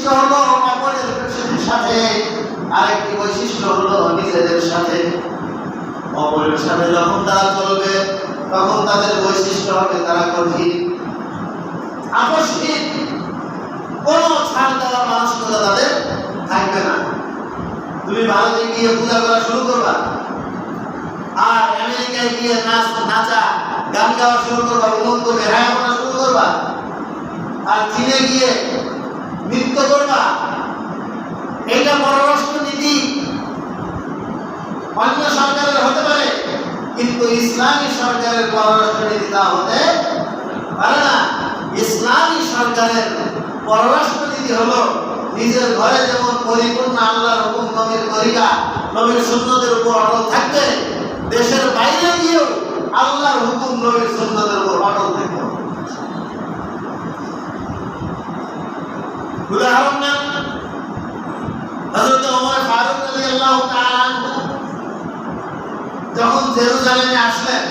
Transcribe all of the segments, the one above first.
বৈশিষ্ট্য হলো অপরের সাথে। আরেকটি বৈশিষ্ট্য হলো নিজেদের সাথে। অপরের সাথে যখন তারা চলবে, তখন তাদের বৈশিষ্ট্য হবে তারা কঠিন। আকস্মিক কোন ছাড় দেওয়ার মানসিকতা তাদের থাকবে না। তুমি ভারতে গিয়ে পূজা করা শুরু করবা। আর আমেরিকায় গিয়ে নাচ, নাচা, গান গাওয়া শুরু করবা উন্নত করবে হ্যাঁ শুরু করবা। আর চীনে গিয়ে নৃত্য করবা। এটা পররাষ্ট্র নীতি। অন্য সরকারের হতে পারে, কিন্তু ইসলামী সরকারের পররাষ্ট্র নীতি তা হতে পারে না। ইসলামী সরকারের পররাষ্ট্র নীতি হলো নিজের ঘরে যেমন পরিপূর্ণ আল্লাহর হুকুম নবীর তরিকা, নবীর সুন্নতের উপর অটল থাকবে, দেশের বাইরে গিয়েও আল্লাহর হুকুম, নবীর সুন্নতের উপর অটল থাকবে। উদাহরণ নেন হযরত ওমর ফারুক রাদিয়াল্লাহু তাআলা যখন জেরুজালেমে আসলেন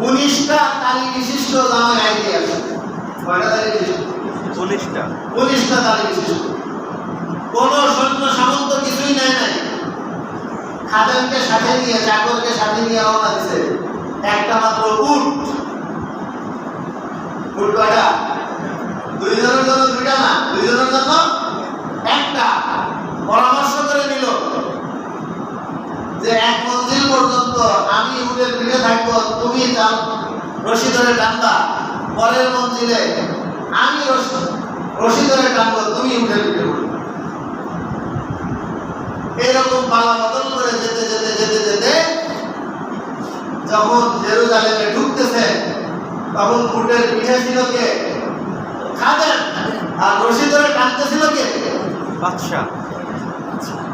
উনিশটা তালি বিশিষ্ট জামা গায়ে দিয়ে আসলেন কয়টা তালি বিশিষ্ট? উনিশটা। উনিশটা তালি বিশিষ্ট। কোন সৈন্য সামন্ত কিছুই নেয় নাই। খাদেমকে সাথে নিয়ে চাকরকে সাথে নিয়ে রওনা দিছে। একটা মাত্র উট। উট কয়টা? দুইজনের করে নিল তুমি পিঠে এরকম পালা বদল করে যেতে যেতে যেতে যেতে যখন জেরুজালেমে ঢুকতেছে, তখন উটের পিঠে ছিল কে? খাদেন আর রশি ধরে টানতেছিল কে? বাদশাহ।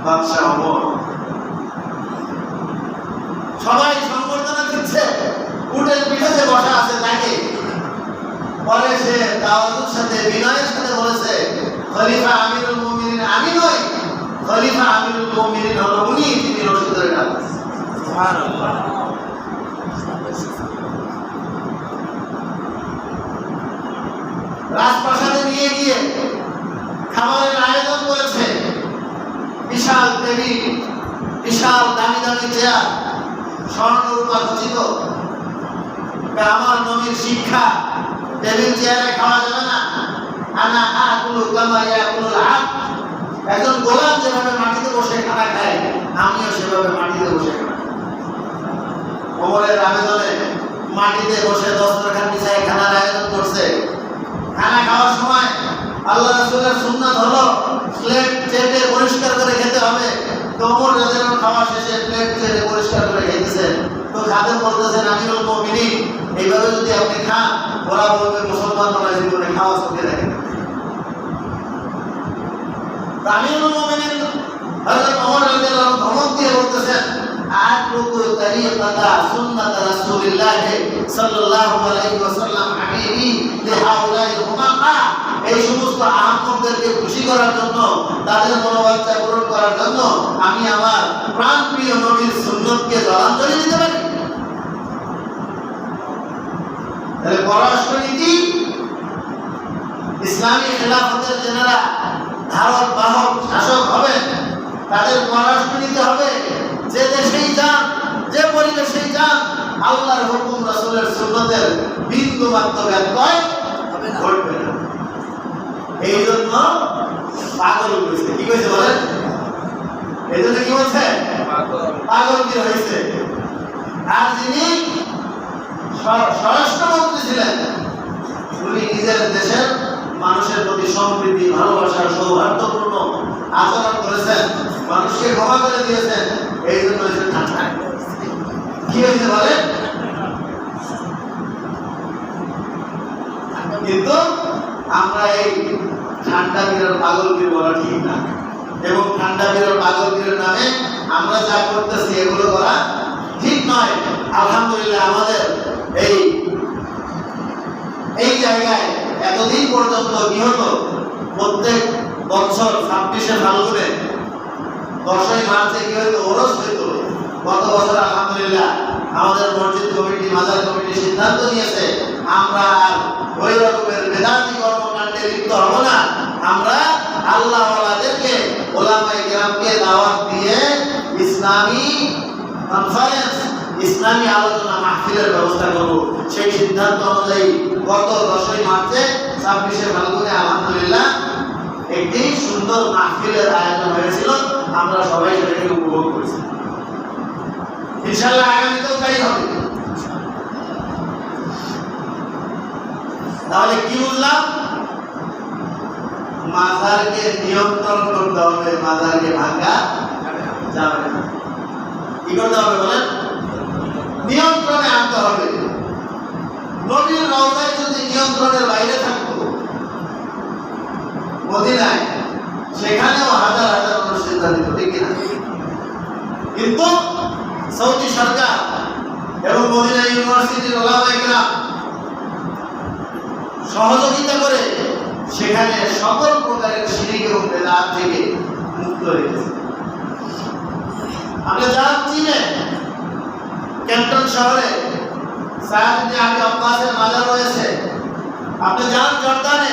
বাদশাহ ওমর সবাই সম্বর্ধনা দিচ্ছে। উটের পিঠে বসা আছে তাকে। পরে সে দাওয়াতুর সাথে বিনয়ের সাথে বলেছে খলিফা আমিরুল মুমিনিন আমি নই। খলিফা আমিরুল মুমিনিন হলো উনি তিনি রশি ধরে সুবহানাল্লাহ। রাজপ্রাসাদে নিয়ে গিয়ে খাবারের আয়োজন করেছে। বিশাল দেবী বিশাল দামি দামি চেয়ার স্বর্ণ রূপা খচিত আমার নবীর শিক্ষা, টেবিল, চেয়ারে খাওয়া যাবে না। আনা আকুলু কামা ইয়াকুলুল আব একজন গোলাম যেভাবে মাটিতে বসে খানা খায়, আমিও সেভাবে মাটিতে বসে খানা। ওমরের আবেদনে মাটিতে বসে দস্তরখান বিছায় খানার আয়োজন করছে। খানা খাওয়ার সময় আল্লাহ রাসূলের সুন্নাত হলো প্লেট চেটে পরিষ্কার করে খেতে হবে তো ওমর রাদিয়াল্লাহু খাওয়া শেষে প্লেট চেটে পরিষ্কার করে খেতেছেন তো খাদেম বলতেছেন, আমিরুল মুমিনিন, এইভাবে যদি আপনি খান, ওরা বলবে মুসলমান ওরা জীবনে খাওয়া চোখে দেখে না। তো আমিরুল মুমিনিন হযরত ওমর রাদিয়াল্লাহু ধমক দিয়ে বলতেছেন আতরুকু তরিকাতা সুন্নাত রাসূলিল্লাহ সাল্লাল্লাহু আলাইহি ওয়াসাল্লাম হাবিবি লিহাউলাই হুমাকা। এই সমস্ত আহমদদেরকে খুশি করার জন্য, তাদের মনোবাঞ্ছা পূরণ করার জন্য আমি আমার প্রাণপ্রিয় নবীর সুন্নতকে জলাঞ্জলি দিতে পারি। তাহলে পররাষ্ট্রনীতি ইসলামী খেলাফতের জেনারা ধারক বাহক শাসক হবেন, তাদের পররাষ্ট্র নিতে হবে। যে দেশেই যান যে পরিবেশেই যান আল্লাহর হুকুম রাসূলের সুন্নতের বিন্দু মাত্র ব্যত্যয় ঘটবে না। এই জন্য পাগল হয়েছে। কি কইছে বলেন? এই জন্য কি বলছে পাগল। কি হয়েছে? আর যিনি স্বর- স্বরাষ্ট্রমন্ত্রী ছিলেন। উনি নিজের দেশের মানুষের প্রতি সম্প্রীতি ভালোবাসার সৌহার্দ্যপূর্ণ আচরণ করেছেন। মানুষকে ক্ষমা করে দিয়েছেন। কিন্তু আমরা এই ঠান্ডা বীরের পাগল বীর বলা ঠিক না। এবং ঠান্ডা বীরের পাগল বীরের নামে আমরা যা করতেছি, এগুলো করা ঠিক নয়। আলহামদুলিল্লাহ আমাদের এই এই জায়গায় এতদিন পর্যন্ত কি হতো প্রত্যেক বছর ছাব্বিশে ফাল্গুনে দশই মার্চে কি হতো ওরস হইতো গত বছর আলহামদুলিল্লাহ আমাদের মসজিদ কমিটি, মাজার কমিটি সিদ্ধান্ত নিয়েছে, আমরা আর ওই রকমের বেদান্তি কর্মকাণ্ডে লিপ্ত হব না। আমরা আল্লাহ ওয়ালাদেরকে ওলামায়ে কেরামকে দাওয়াত দিয়ে ইসলামী কনফারেন্স ইসলামী আলোচনা মাহফিলের ব্যবস্থা করব। সেই সিদ্ধান্ত অনুযায়ী গত দশই মার্চে ছাব্বিশে ফাল্গুনে আলহামদুলিল্লাহ একটি সুন্দর মাহফিলের আয়োজন হয়েছিল, আমরা সবাই সেটাকে উপভোগ করেছি। ইনশাল্লাহ আগামীতেও তাই হবে। তাহলে কি বুঝলাম মাজারকে নিয়ন্ত্রণ করতে হবে, মাজারকে ভাঙা যাবে না। কি করতে হবে বলেন? নিয়ন্ত্রণে আনতে হবে। নবীর রওজায় যদি নিয়ন্ত্রণের বাইরে থাকতো মদিনায়, সেখানেও হাজার হাজার মানুষ চিন্তা দিত ঠিক না কিন্তু সৌদি সরকার এবং মদিনা ইউনিভার্সিটির ওলামাইকরা সহযোগিতা করে সেখানে সকল প্রকারের শিরিক এবং বেদাত থেকে মুক্ত রেখেছে আমরা যান চীনে ক্যান্টন শহরে ইবনে আবি আব্বাসের মাজার রয়েছে, আপনি যান জর্দানে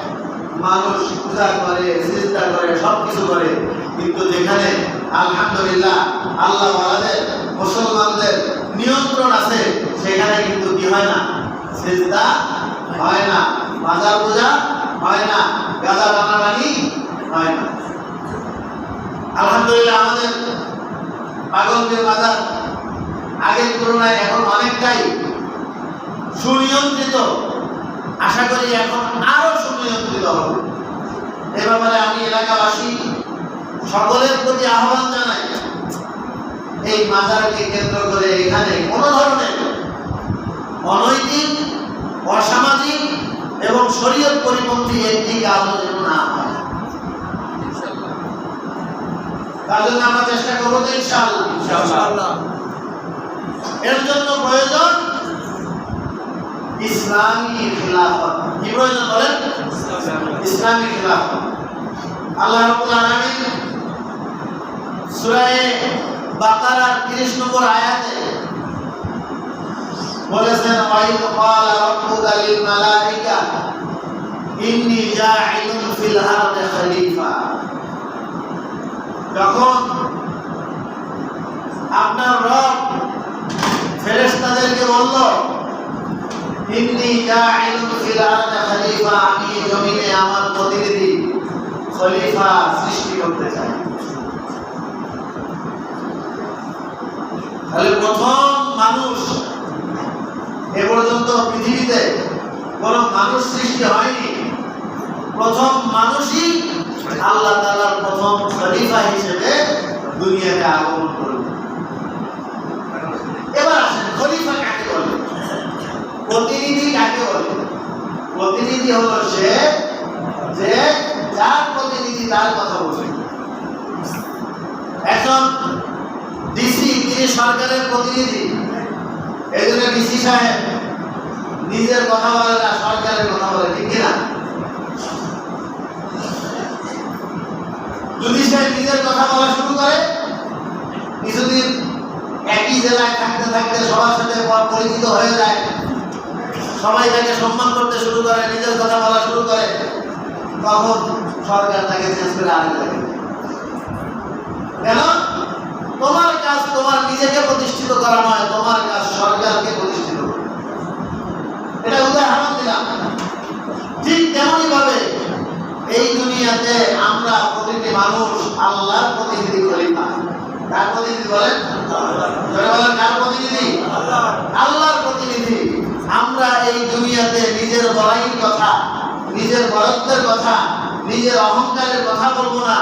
মানুষ পূজা করে চেষ্টা করে সব কিছু করে। কিন্তু যেখানে আলহামদুলিল্লাহ আল্লাহ মুসলমানদের নিয়ন্ত্রণ আছে, সেখানে কিন্তু কি হয় না? সেজদা হয় না মাজার পূজা হয় না গাদা বানাবানি হয় না। আলহামদুলিল্লাহ আমাদের পাগলদের বাজার আগের তুলনায় এখন অনেকটাই সুনিয়ন্ত্রিত। আশা করি এখন আরও সুনিয়ন্ত্রিত হবে। এ ব্যাপারে আমি এলাকাবাসী সকলের প্রতি আহ্বান জানাই এই মাজারকে কেন্দ্র করে এখানে কোনো ধরনের অনৈতিক অসামাজিক এবং শরীয়ত পরিপন্থী একটি কাজও যেন না হয়। তার জন্য আমরা চেষ্টা করব ইনশাআল্লাহ। এর জন্য প্রয়োজন ইসলামী খিলাফত। কি প্রয়োজন বলেন? ইসলামী খিলাফত। আল্লাহ রাব্বুল আলামিন বাকারার 30 নম্বর আয়াতে বলেছেন আপনার রব ফেরেশতাদেরকে বলল ইন্নী জাইলুন ফিল আরদি খলিফা মানুষ পৃথিবীতে কোন মানুষ সৃষ্টি হয়নি। প্রথম মানুষই আল্লাহ তাআলার প্রথম খলিফা হিসেবে দুনিয়াতে আগমন করবে। এবার প্রতিনিধি কাকে বলে? প্রতিনিধি হলো সে যে যার প্রতিনিধি তার কথা বলবে এখন ডিসি তিনি সরকারের প্রতিনিধি, এই জন্য ডিসি সাহেব নিজের কথা বলে না, সরকারের কথা বলে, ঠিক কিনা? যদি সে নিজের কথা বলা শুরু করে, কিছুদিন একই জেলায় থাকতে থাকতে সবার সাথে পরিচিত হয়ে যায়। সবাই তাকে সম্মান করতে শুরু করে, নিজের কথা বলা শুরু করে, তখন সরকার তাকে চেঞ্জ করে আনে থাকে কেন? তোমার কাজ তোমার নিজেকে প্রতিষ্ঠিত করা নয়, তোমার কাজ সরকারকে প্রতিষ্ঠিত এটা উদাহরণ দিলাম। ঠিক তেমনই ভাবে এই দুনিয়াতে আমরা প্রতিটি মানুষ আল্লাহর প্রতিনিধি করি না। কার প্রতিনিধি বলেন? কার প্রতিনিধি? আল্লাহর প্রতিনিধি। আমরা এই দুনিয়াতে নিজের বড়াইয়ের কথা, নিজের বরত্বের কথা, নিজের অহংকারের কথা বলব না।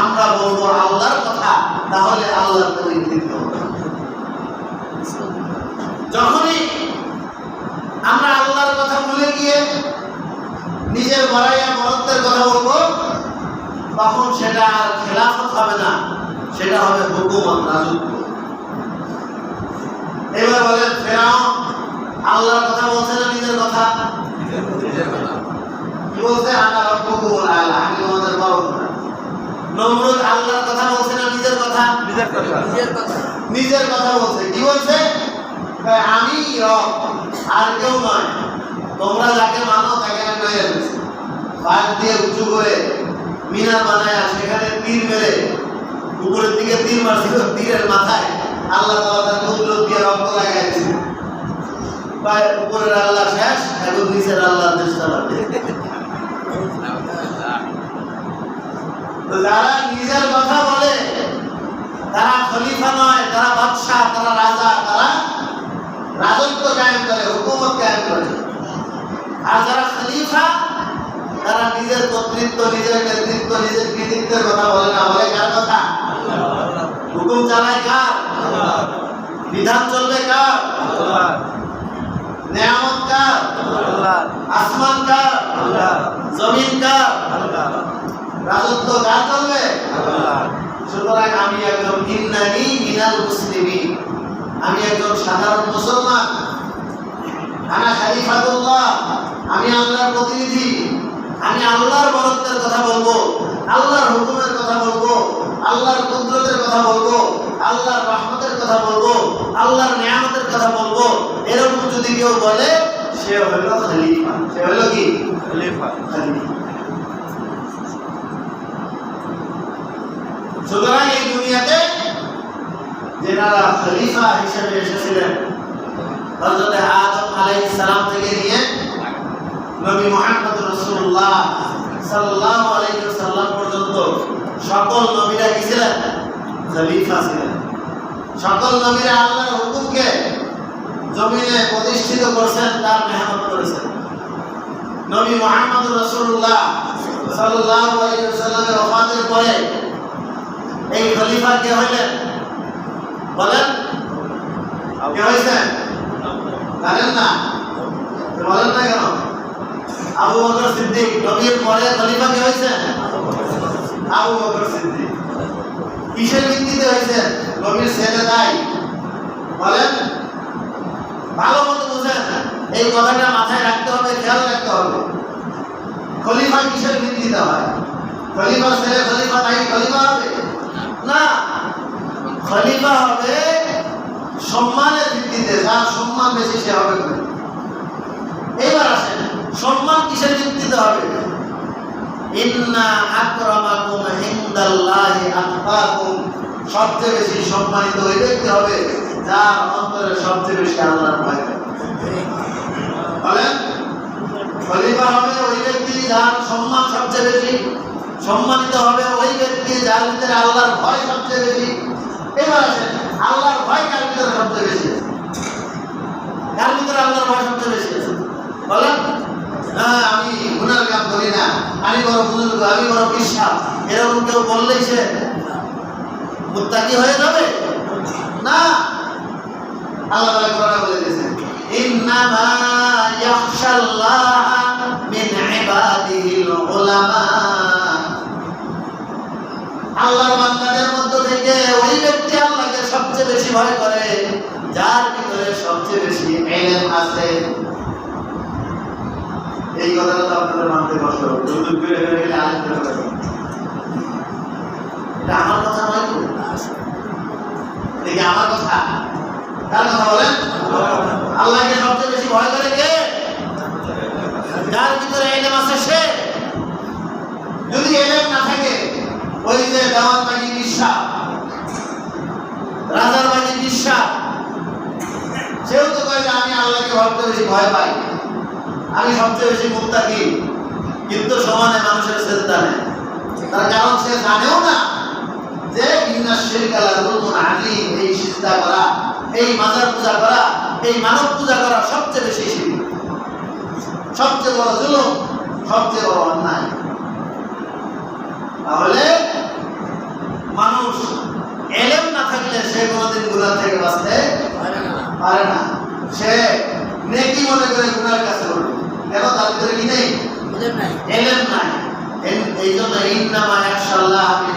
আমরা বলব আল্লাহর কথা, তাহলে হবে। যখনই আমরা আল্লাহর কথা ভুলে গিয়ে নিজের বড়াইয়া বরত্বের কথা বলব, তখন সেটা আর খেলাফত হবে না। সেটা হবে হুকুমত রাজত্ব এবার বলেন, ফেরাউন আল্লাহর কথা বলছে না নিজের কথা? কি বলছে? আনা রব্বুকুমুল আলা আমি তোমাদের বড় নমরুদ আল্লাহর কথা বলছে না নিজের কথা? নিজের কথা। নিজের কথা। বলছে। কি বলছে? আমি রব আর কেউ নয়। তোমরা যাকে মানো তাকে আমি নয় পাশ দিয়ে উঁচু করে মিনার বানায় সেখানে তীর মেরে উপরের দিকে তীর মারছিল। তীরের মাথায় আল্লাহ তাআলা তার কুদরত দিয়ে রক্ত লাগাইছে। উপরের আল্লাহ শেষ এখন নিচের আল্লাহ দেশ চালাবে যারা নিজের কথা বলে তারা খলিফা নয় তারা বাদশাহ তারা রাজা তারা রাজত্ব কায়েম করে হুকুমত কায়েম করে। আর যারা খলিফা তারা নিজের কর্তৃত্ব নিজের নেতৃত্ব নিজের কৃতিত্বের কথা বলে না। বলে কার কথা? হুকুম চালায় কার? বিধান চলবে কার? নেয়ামত কার? আল্লাহ। আসমান কার? আল্লাহ। জমিন কার? আল্লাহ। রাজত্ব কার চলবে আল্লাহ। সুতরাং আমি একজন ইন্নানি মিনাল আমি একজন সাধারণ মুসলমান। আনা খালিফাতুল্লাহ। আমি আল্লাহর প্রতিনিধি। আমি আল্লাহর বরত্বের কথা বলব। আল্লাহর হুকুমের কথা বলব। আল্লাহর কুদরতের কথা বলব। আল্লাহর রহমতের কথা বলব। আল্লাহর নিয়ামতের কথা বলব। এরকম যদি কেউ বলে সে হলো খলিফা। সে হলো কি? খলিফা। সুতরাং এই দুনিয়াতে যেনারা খলিফা হিসেবে এসেছিলেন হযরত আদম আলাইহিস সালাম থেকে নিয়ে নবী মুহাম্মদ আলাইহি ওয়াসাল্লাম পর্যন্ত সকল নবীরা কি ছিলেন? খলিফা ছিলেন। সকল নবীরা আল্লাহর হুকুমকে জমিনে প্রতিষ্ঠিত করেছেন, তার মেহনত করেছেন। নবী মুহাম্মদ আলাইহি ওয়াসাল্লামের ওফাতের পরে এই খলিফা কে হইলেন? বলেন। কে হয়েছেন জানেন না? বলেন না কেন? আবু বকর সিদ্দিক, নবীর পরে খলিফা কে হয়েছেন আবু বকর সিদ্দিক। কিসের ভিত্তিতে হয়েছেন নবীর ছেলে তাই বলেন? ভালো মতো বুঝেন এই কথাটা মাথায় রাখতে হবে, খেয়াল রাখতে হবে। খলিফা কিসের ভিত্তিতে হয়? খলিফা ছেলে, খলিফা তাই খলিফা হবে? না। খলিফা হবে সম্মানের ভিত্তিতে যার সম্মান বেশি সে হবে এবার আসেন, সম্মান কিসের ভিত্তিতে হবে? ইন্না আকরামাকুম ইনদাল্লাহি আতকাকুম সবচেয়ে বেশি সম্মানিত ওই ব্যক্তি হবে যার অন্তরে সবচেয়ে বেশি আল্লাহর ভয় বলেন, খলিফা হবে ওই ব্যক্তি যার সম্মান সবচেয়ে বেশি, সম্মানিত হবে ওই ব্যক্তি যার ভিতরে আল্লাহর ভয় সবচেয়ে বেশি। এবার আসেন, আল্লাহর ভয় কার ভিতরে সবচেয়ে বেশি? আছে? কার ভিতরে আল্লাহর ভয় সবচেয়ে বেশি আছে? বলেন হ্যাঁ আমি গুনার কাম করি না। আমি বড় বুজুর্গ, আমি বড় বিশ্বাস। এরকম কেউ বললেই সে মুত্তাকি হয়ে যাবে? না। আল্লাহ তাআলা কোরআনে বলে দিয়েছেন, ইন্নামা ইয়াখশাল্লাহ মিন ইবাদিহিল উলামা। আল্লাহর বান্দাদের মধ্য থেকে ওই ব্যক্তি আল্লাহকে সবচেয়ে বেশি ভয় করে, যার ভিতরে সবচেয়ে বেশি ইলম আছে। এই কথাটা তো আপনাদের মানতে কষ্ট হবে যৌতুক করে হয়ে গেলে আলেম করে ফেলবে। এটা আমার কথা নয় তো আমার কথা? কার কথা বলেন। আল্লাহকে সবচেয়ে বেশি ভয় করে কে? যার ভিতরে এলেম আছে সে। যদি এলেম না থাকে, ওই যে দেওয়ান বাগি বিশ্বাস রাজার বাগি বিশ্বাস সেও তো কয় যে আমি আল্লাহকে সবচেয়ে বেশি ভয় পাই। আমি সবচেয়ে বেশি মুক্তাকি। কিন্তু সমানে মানুষের চিন্তা নেই। তার কারণ সে জানেও না যে ইন্না শিরকালা জুলমুন আযীম এই সিজদা করা এই মাজার পূজা করা এই মানব পূজা করা সবচেয়ে বেশি শিরক সবচেয়ে বড় জুলুম সবচেয়ে বড় অন্যায়। তাহলে মানুষ এলেম না থাকলে সে কোনোদিন গুনাহ থেকে বাঁচতে পারে না। সে নেকি মনে করে গুনার কাছে করবে কেন? তার ভিতরে কি নেই? এলেম নাই। এই- জন্য ইন্নামা ইয়াখশাল্লাহ মিন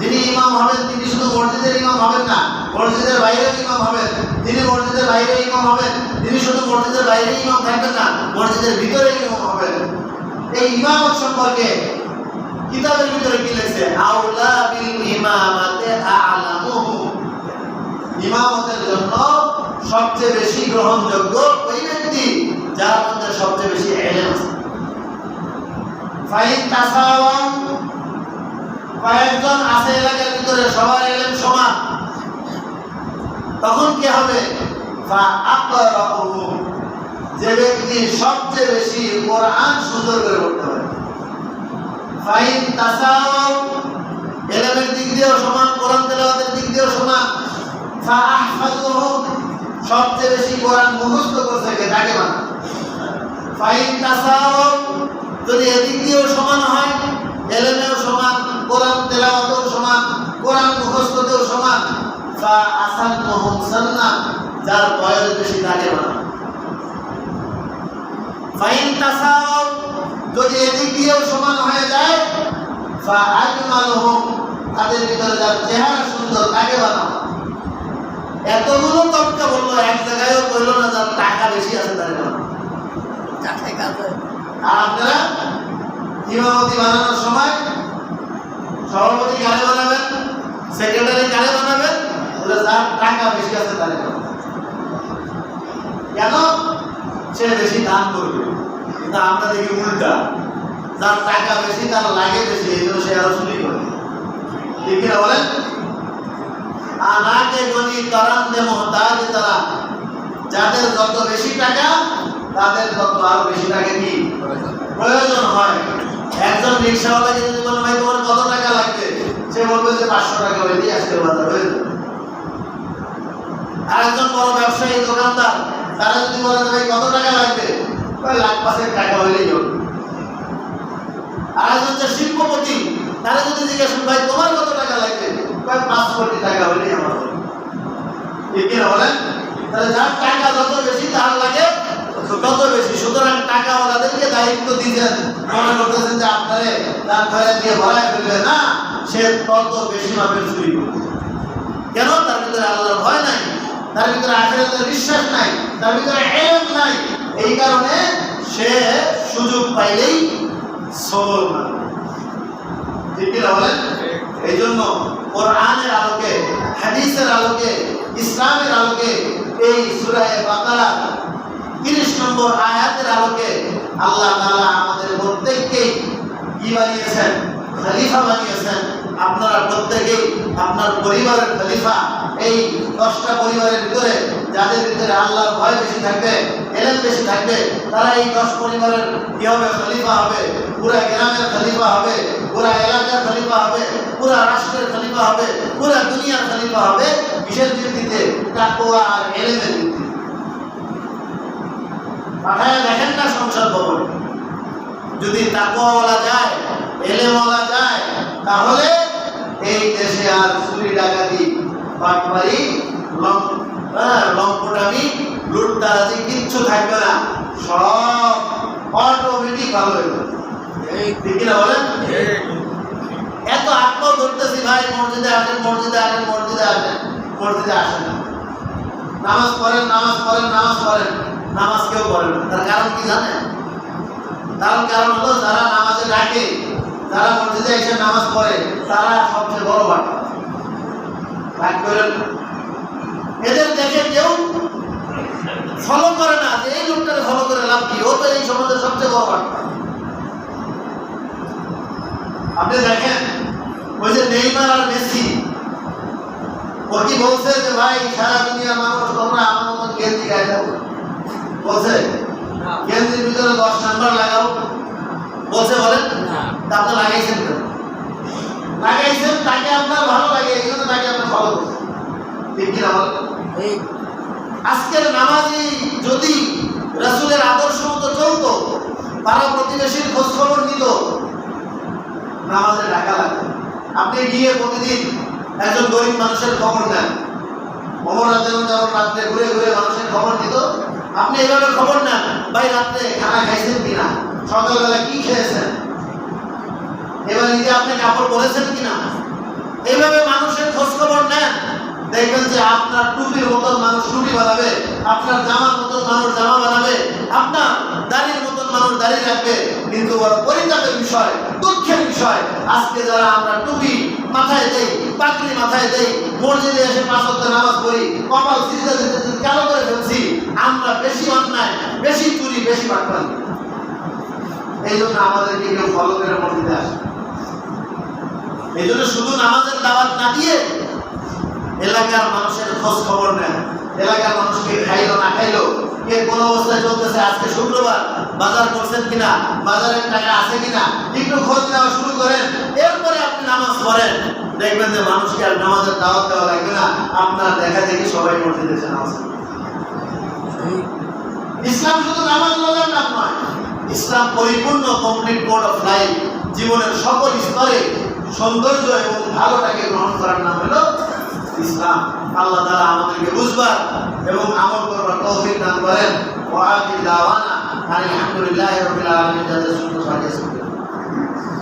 যিনি ইমাম হবেন, তিনি শুধু মসজিদের ইমাম হবেন না, মসজিদের বাইরেও ইমাম হবেন। তিনি মসজিদের বাইরে ইমাম হবেন, তিনি শুধু মসজিদের বাইরে ইমাম থাকবেন না, মসজিদের ভিতরে ইমাম হবেন। এই ইমামত সম্পর্কে কিতাবের ভিতরে কি লেখছে? আউলা বিল ইমামাতে আ'লামুহু। ইমামতের জন্য সবচেয়ে বেশি গ্রহণযোগ্য ওই ব্যক্তি যার মধ্যে সবচেয়ে বেশি এলেম আছে। ফাইন তাসাওয়াম কয়েকজন আছে এলাকার ভিতরে সবার এলেম সমান। তখন কি হবে? যে ব্যক্তি সবচেয়ে বেশি কোরআন সুন্দর করে পড়তে পারে। ফাইন এলেমের দিক দিয়েও সমান, কোরআন তেলাওয়াতের দিক দিয়েও সমান। সবচেয়ে বেশি কোরআন মুখস্থ করছে কে? তাকে বানা ফাইন তাসাওয়াম যদি এদিক দিয়েও সমান হয় এলেমেও সমান কোরআন তেলাওয়াতেও সমান কোরআন মুখস্থতেও সমান। ফা আসান্নুহুম সান্না যার বয়স বেশি তাকে ফাইন তাসাওয়াম যদি এদিক দিয়েও সমান হয়ে যায় ফা আজমালুহুম তাদের ভিতরে যার চেহারা সুন্দর তাকে বানাও এতগুলো তর্কা বলল এক জায়গায়ও বলল না যার টাকা বেশি আছে তার বানাও আর আপনারা ইমামতি বানানোর সময় সভাপতি কারে বানাবেন সেক্রেটারি কারে বানাবেন বলে যার টাকা বেশি আছে তারে কেন? সে বেশি দান করবে। কিন্তু আমরা দেখি উল্টা। যার টাকা বেশি, তার লাগে বেশি, এই জন্য সে আরও চুরি করে। ঠিক কিনা বলেন? আনাকে গনি তরান দে মোহতাজ, তারা যাদের যত বেশি টাকা, তাদের তত আরও বেশি টাকা কি? প্রয়োজন হয়। একজন রিক্সাওয়ালাকে যদি বলে, ভাই, তোমার কত টাকা লাগবে? সে বলবে যে পাঁচশো টাকা হইলেই আজকের বাজার হয়ে যাবে। বড় ব্যবসায়ী, দোকানদার, তারা যদি বলে যে কত টাকা লাগবে? ওই লাখ পাঁচেক টাকা হইলেই হবে। আর একজন যে শিল্পপতি, তারা যদি জিজ্ঞেস ভাই, তোমার কত টাকা লাগবে? কয় পাঁচ কোটি টাকা হইলেই আমার ঠিক বলেন? তাহলে যার টাকা যত বেশি তার লাগে তত বেশি। সুতরাং টাকা ওনাদেরকে দায়িত্ব দিয়েছেন। মনে করতেছেন যে আপনারে তার ঘরে দিয়ে ভরায় ফেলবে না। সে তত বেশি মাপের চুরি করবে। কেন? তার ভিতরে আল্লাহর ভয় নাই, তার ভিতরে আখিরাতের বিশ্বাস নাই, তার ভিতরে এলম নাই। এই কারণে সে সুযোগ পাইলেই সবল মারবে ঠিক কিনা বলেন? এই জন্য কোরআনের আলোকে, হাদিসের আলোকে, ইসলামের আলোকে, এই সুরায় বাকারা তিরিশ নম্বর আয়াতের আলোকে আল্লাহ তাআলা আমাদের প্রত্যেককেই কি বানিয়েছেন? খলিফা বানিয়েছেন। আপনারা প্রত্যেকেই, আপনার পরিবারের খলিফা। এই দশটা পরিবারের ভিতরে যাদের ভিতরে আল্লাহর ভয় বেশি থাকবে এলেম বেশি থাকবে, তারা এই দশ পরিবারের কি হবে? খলিফা হবে। পুরা গ্রামের খলিফা হবে, পুরা এলাকার খলিফা হবে, পুরা রাষ্ট্রের খলিফা হবে, পুরা দুনিয়ার খলিফা হবে। কিসের ভিত্তিতে তাকওয়া আর এলেমের ভিত্তিতে। পাঠায় দেখেন না সংসদ ভবন। যদি তাকওয়ালা যায়, এলেমওয়ালা যায়, তাহলে এই দেশে আর চুরি ডাকাতি পাটমারি লং হ্যাঁ লম্পটামি লুটতারাজি কিচ্ছু থাকবে না। সব অটোমেটিক ভালো হয়ে যাবে। ঠিক কিনা বলেন? এত আত্ম ধরতেছি ভাই, মসজিদে আসেন মসজিদে আসেন মসজিদে আসেন মসজিদে আসেন না। নামাজ পড়েন নামাজ পড়েন নামাজ পড়েন, নামাজ কেউ পড়েন না। তার কারণ কি জানেন? তার কারণ হলো যারা নামাজে ডাকে, যারা মসজিদে এসে নামাজ পড়ে, তারা সবচেয়ে বড় বাট রাগ করেন এদের দেখে কেউ ফলো করে না যে, এই লোকটাকে ফলো করে লাভ কি? ও তো এই সমাজের সবচেয়ে বড় বাট আপনি দেখেন, ওই যে নেইমার আর মেসি, ও কি বলছে যে, ভাই, সারা দুনিয়ার মানুষ তোমরা আমার মতন গেঞ্জি গায়ে দাও? বলছে গেঞ্জির ভিতরে দশ নাম্বার লাগাও বলছে বলেন তা আপনি লাগাইছেন কেন? লাগাইছেন তাকে আপনার ভালো লাগে এই জন্য তাকে আপনি ফলো করছেন। ঠিক কিনা বলেন? আজকের নামাজি যদি রাসূলের আদর্শ মতো চলতো পাড়া প্রতিবেশীর খোঁজ খবর নিত নামাজে টাকা লাগবে আপনি গিয়ে প্রতিদিন একজন গরিব মানুষের খবর নেন। অমর রাতে যেমন রাত্রে ঘুরে ঘুরে মানুষের খবর নিত আপনি এভাবে খবর ভাই, রাত্রে খানা খাইছেন কিনা? সকালবেলা কি খেয়েছেন? এবার নিজে আপনি কাপড় পরেছেন কিনা? এইভাবে মানুষের খোঁজ খবর নেন। দেখবেন যে আপনার টুপির মতন মানুষ টুপি বানাবে, আপনার জামার মতন মানুষ জামা বানাবে, আপনার দাড়ির মতন মানুষ দাড়ি রাখবে, কিন্তু বড় পরিতাপের বিষয়, দুঃখের বিষয়, আজকে যারা আমরা টুপি মাথায় দেই, পাগড়ি মাথায় দেই, মসজিদে এসে পাঁচ নামাজ পড়ি, কপাল সিজদা দিতে কালো করে ফেলছি, আমরা বেশি অন্যায়, বেশি চুরি, বেশি বাটপানি এই জন্য আমাদেরকে কেউ ফলো করে মসজিদে আসে। এই জন্য শুধু নামাজের দাওয়াত না দিয়ে এলাকার মানুষের খোঁজ খবর নেন। এলাকার মানুষকে খাইলো না খাইলো? কে কোন অবস্থায় চলতেছে আজকে শুক্রবার? বাজার করছেন কিনা? বাজারের টাকা আছে কিনা? একটু খোঁজ নেওয়া শুরু করেন। এরপরে আপনি নামাজ পড়েন। দেখবেন যে মানুষকে আর নামাজের দাওয়াত দেওয়া লাগবে না? আপনার দেখা দেখি সবাই মসজিদে এসে নামাজ ইসলাম শুধু নামাজ রোজার নাম নয়, ইসলাম পরিপূর্ণ কমপ্লিট কোড অফ লাইফ জীবনের সকল স্তরে সৌন্দর্য এবং ভালোটাকে গ্রহণ করার নাম হলো ইসলাম। আল্লাহ তাআলা আমাদেরকে বুঝবার এবং আমল করবার তৌফিক দান করেন। ওয়া আখির দাওয়ানা আলহামদুলিল্লাহি রাব্বিল আলামিন। যাদের সুন্দর সাজিয়েছেন